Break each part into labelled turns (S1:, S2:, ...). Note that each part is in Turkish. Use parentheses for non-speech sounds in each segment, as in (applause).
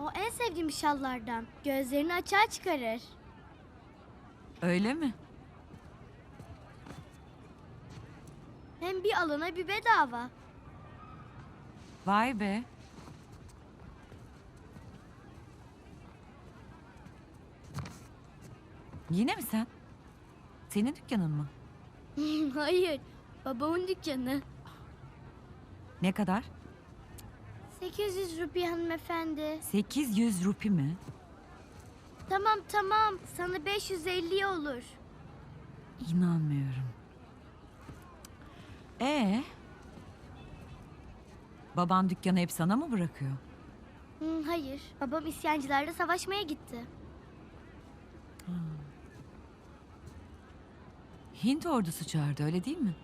S1: O en sevdiğim şallardan. Gözlerini açığa çıkarır.
S2: Öyle mi?
S1: Hem bir alana bir bedava.
S2: Vay be. Yine mi sen? Senin dükkanın mı? (laughs)
S1: Hayır, babamın dükkanı.
S2: Ne kadar?
S1: 800 rupi hanımefendi.
S2: 800 rupi mi?
S1: Tamam tamam, sana 550 olur.
S2: İnanmıyorum. Ee? Baban dükkanı hep sana mı bırakıyor?
S1: Hayır, babam isyancılarla savaşmaya gitti.
S2: Hint ordusu çağırdı öyle değil mi?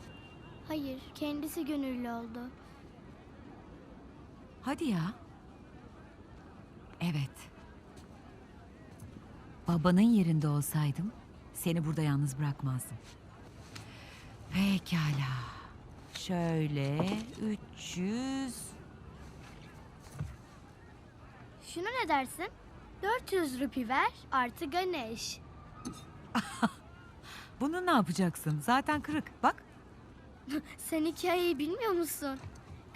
S1: Hayır, kendisi gönüllü oldu.
S2: Hadi ya. Evet. Babanın yerinde olsaydım seni burada yalnız bırakmazdım. Pekala. Şöyle 300
S1: Şuna ne dersin? 400 rupi ver artı Ganesh. (laughs)
S2: Bunu ne yapacaksın? Zaten kırık. Bak. (laughs)
S1: Sen hikayeyi bilmiyor musun?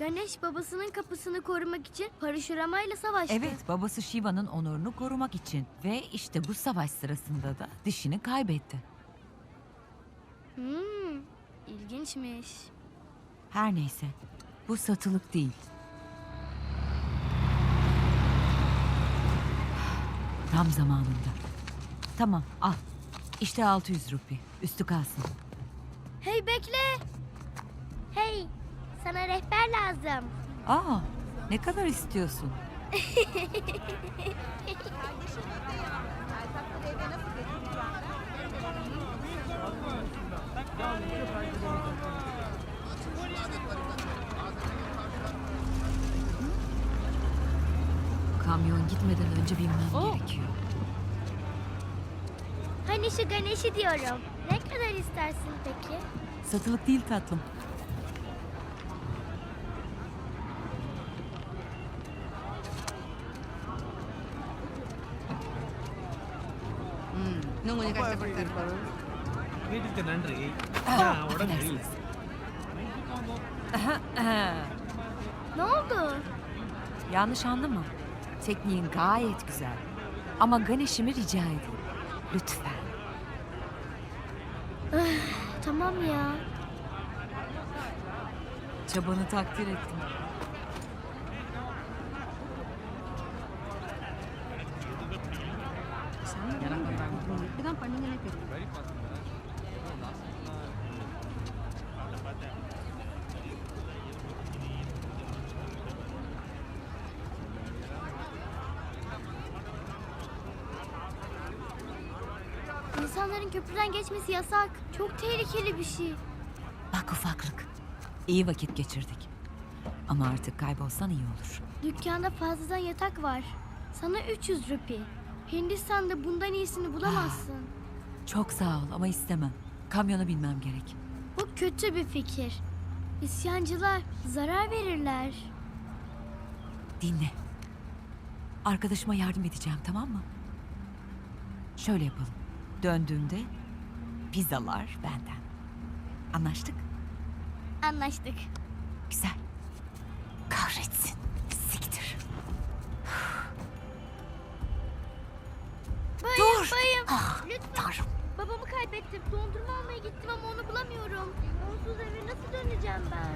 S1: Ganesh babasının kapısını korumak için parşuramayla savaştı.
S2: Evet, babası Shiva'nın onurunu korumak için ve işte bu savaş sırasında da dişini kaybetti.
S1: Hmm, ilginçmiş.
S2: Her neyse. Bu satılık değil. Tam zamanında. Tamam, al. İşte 600 rupi. Üstü kalsın.
S1: Hey bekle. Hey, sana rehber lazım.
S2: Aa, ne kadar istiyorsun? Kamyon gitmeden önce binmem
S1: Oo.
S2: gerekiyor.
S1: Hani şu Ganesh'i diyorum. Ne kadar istersin peki?
S2: Satılık değil tatlım.
S3: இன்னும் கொஞ்சம் கஷ்டப்பட்டு
S4: வீட்டுக்கு நன்றி
S2: Ah,
S4: நான் உடம்பு இல்லை
S1: Ne oldu?
S2: Yanlış anlama. Tekniğin gayet güzel. Ama Ganesh'imi rica edeyim. Lütfen.
S1: Tamam ya.
S2: Çabanı takdir ettim.
S1: İnsanların köprüden geçmesi yasak. Çok tehlikeli bir şey.
S2: Bak ufaklık. İyi vakit geçirdik. Ama artık kaybolsan iyi olur.
S1: Dükkanda fazladan yatak var. Sana 300 rupi. Hindistan'da bundan iyisini bulamazsın.
S2: Çok sağ ol ama istemem. Kamyona binmem gerek.
S1: Bu kötü bir fikir. İsyancılar zarar verirler.
S2: Dinle. Arkadaşıma yardım edeceğim tamam mı? Şöyle yapalım. Döndüğümde pizzalar benden. Anlaştık?
S1: Anlaştık.
S2: Güzel. Kahretsin. Siktir.
S1: Bayım,
S2: Dur.
S1: bayım.
S2: Ah,
S1: Lütfen.
S2: Tanrım.
S1: Babamı kaybettim. Dondurma almaya gittim ama onu bulamıyorum. Onsuz eve nasıl döneceğim ben?